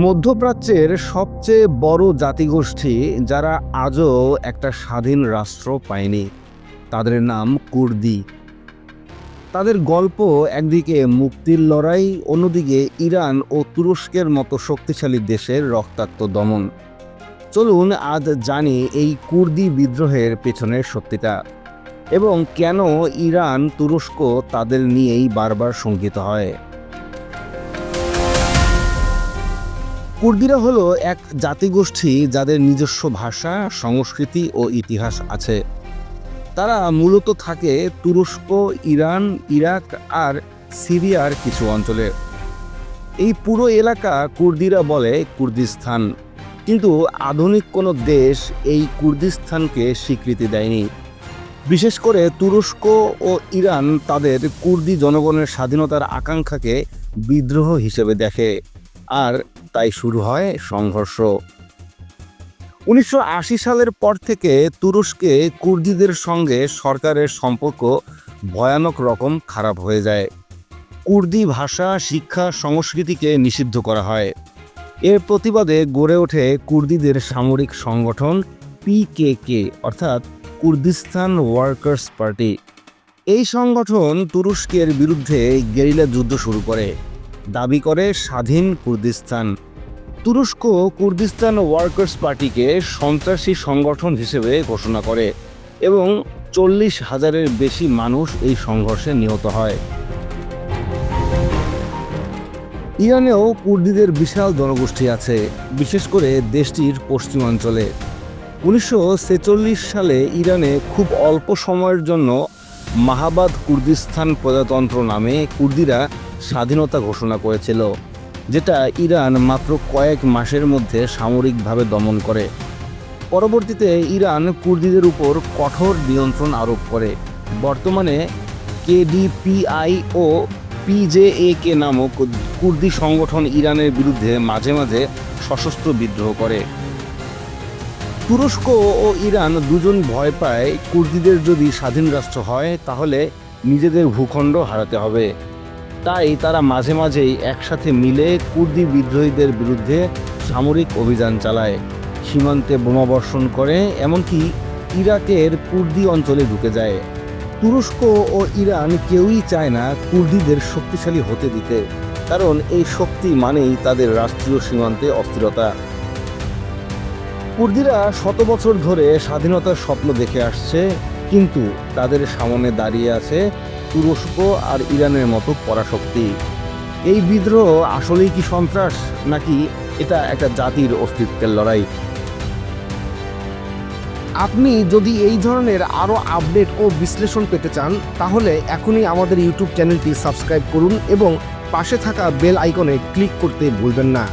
মধ্যপ্রাচ্যের সবচেয়ে বড় জাতিগোষ্ঠী যারা আজও একটা স্বাধীন রাষ্ট্র পায়নি, তাদের নাম কুর্দি। তাদের গল্প একদিকে মুক্তির লড়াই, অন্যদিকে ইরান ও তুরস্কের মতো শক্তিশালী দেশের রক্তাক্ত দমন। চলুন আজ জানি এই কুর্দি বিদ্রোহের পেছনের সত্যিটা এবং কেন ইরান, তুরস্ক তাদের নিয়েই বারবার শঙ্কিত হয়। কুর্দিরা হলো এক জাতিগোষ্ঠী যাদের নিজস্ব ভাষা, সংস্কৃতি ও ইতিহাস আছে। তারা মূলত থাকে তুরস্ক, ইরান, ইরাক আর সিরিয়ার কিছু অঞ্চলে। এই পুরো এলাকা কুর্দিরা বলে কুর্দিস্তান। কিন্তু আধুনিক কোনো দেশ এই কুর্দিস্তানকে স্বীকৃতি দেয়নি। বিশেষ করে তুরস্ক ও ইরান তাদের কুর্দি জনগণের স্বাধীনতার আকাঙ্ক্ষাকে বিদ্রোহ হিসেবে দেখে। আর তাই শুরু হয় সংঘর্ষ। উনিশশো আশি সালের পর থেকে তুরস্কে কুর্দিদের সঙ্গে সরকারের সম্পর্ক ভয়ানক রকম খারাপ হয়ে যায়। কুর্দি ভাষা, শিক্ষা, সংস্কৃতিকে নিষিদ্ধ করা হয়। এর প্রতিবাদে গড়ে ওঠে কুর্দিদের সামরিক সংগঠন পিকেকে অর্থাৎ কুর্দিস্তান ওয়ার্কার্স পার্টি। এই সংগঠন তুরস্কের বিরুদ্ধে গেরিলা যুদ্ধ শুরু করে। দাবি করে স্বাধীন কুর্দিস্তান। তুরস্ক কুর্দিস্তান ওয়ার্কার্স পার্টিকে সন্ত্রাসী সংগঠন হিসেবে ঘোষণা করে এবং চল্লিশ হাজারের বেশি মানুষ এই সংঘর্ষে নিহত হয়। ইরানেও কুর্দিদের বিশাল জনগোষ্ঠী আছে, বিশেষ করে দেশটির পশ্চিমাঞ্চলে। উনিশশো ছেচল্লিশ সালে ইরানে খুব অল্প সময়ের জন্য মাহাবাদ কুর্দিস্তান প্রজাতন্ত্র নামে কুর্দিরা স্বাধীনতা ঘোষণা করেছিল, যেটা ইরান মাত্র কয়েক মাসের মধ্যে সামরিকভাবে দমন করে। পরবর্তীতে ইরান কুর্দিদের উপর কঠোর নিয়ন্ত্রণ আরোপ করে। বর্তমানে কেডিপিআই ও পিজেএকে নামক কুর্দি সংগঠন ইরানের বিরুদ্ধে মাঝে মাঝে সশস্ত্র বিদ্রোহ করে। তুরস্ক ও ইরান দুজন ভয় পায় কুর্দিদের যদি স্বাধীন রাষ্ট্র হয়, তাহলে নিজেদের ভূখণ্ড হারাতে হবে। তাই তারা মাঝে মাঝেই একসাথে মিলে কুর্দি বিদ্রোহীদের বিরুদ্ধে সামরিক অভিযান চালায়। সীমান্তে বোমাবর্ষণ করে, এমনকি ইরাকের কুর্দি অঞ্চলে ঢুকে যায়। তুরস্ক ও ইরান কেউই চায় না কুর্দিদের শক্তিশালী হতে দিতে, কারণ এই শক্তি মানেই তাদের রাষ্ট্রীয় সীমান্তে অস্থিরতা। কুর্দিরা শত বছর ধরে স্বাধীনতার স্বপ্ন দেখে আসছে, কিন্তু তাদের সামনে দাঁড়িয়ে আছে তুরস্ক আর ইরানের মতো পরাশক্তি। এই বিদ্রোহ আসলেই কি সন্ত্রাস, নাকি এটা একটা জাতির অস্তিত্বের লড়াই? আপনি যদি এই ধরনের আরও আপডেট ও বিশ্লেষণ পেতে চান, তাহলে এখনই আমাদের ইউটিউব চ্যানেলটি সাবস্ক্রাইব করুন এবং পাশে থাকা বেল আইকনে ক্লিক করতে ভুলবেন না।